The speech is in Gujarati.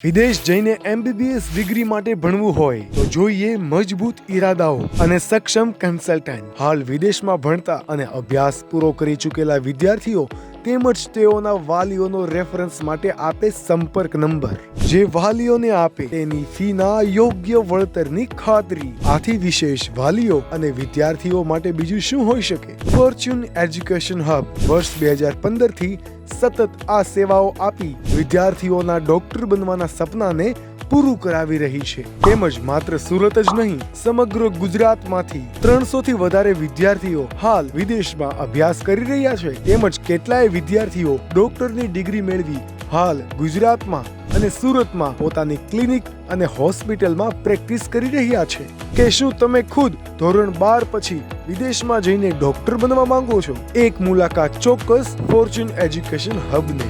વિદેશ જઈને એમબીબીએસ ડિગ્રી માટે ભણવું હોય તો જોઈએ મજબૂત ઈરાદાઓ અને સક્ષમ કન્સલ્ટન્ટ હાલ વિદેશમાં ભણતા અને અભ્યાસ પૂરો કરી ચૂકેલા વિદ્યાર્થીઓ તેમજ તેઓના વાલીઓનો રેફરન્સ માટે આપે સંપર્ક નંબર જે વાલીઓને આપે, તેની ફીના યોગ્ય વળતરની ખાતરી. આથી વિશેષ વાલીઓ અને વિદ્યાર્થીઓ માટે બીજું શું હોઈ શકે? ફોર્ચ્યુન એજ્યુકેશન હબ વર્ષ બે હજાર પંદરથી સતત આ સેવાઓ આપી વિદ્યાર્થીઓના ડોક્ટર બનવાના સપનાને પૂરું કરાવી રહી છે. તેમજ માત્ર સુરત જ નહીં, સમગ્ર ગુજરાતમાંથી ત્રણસો થી વધારે વિદ્યાર્થીઓ હાલ વિદેશમાં અભ્યાસ કરી રહ્યા છે. તેમજ કેટલાય વિદ્યાર્થીઓ ડોક્ટરની ડિગ્રી મેળવી હાલ ગુજરાતમાં અને સુરતમાં પોતાની ક્લિનિક અને હોસ્પિટલમાં પ્રેક્ટિસ કરી રહ્યા છે. કે શું તમે ખુદ ધોરણ બાર પછી વિદેશમાં જઈને ડોક્ટર બનવા માંગો છો? એક મુલાકાત ચોક્કસ ફોર્ચ્યુન એજ્યુકેશન હબને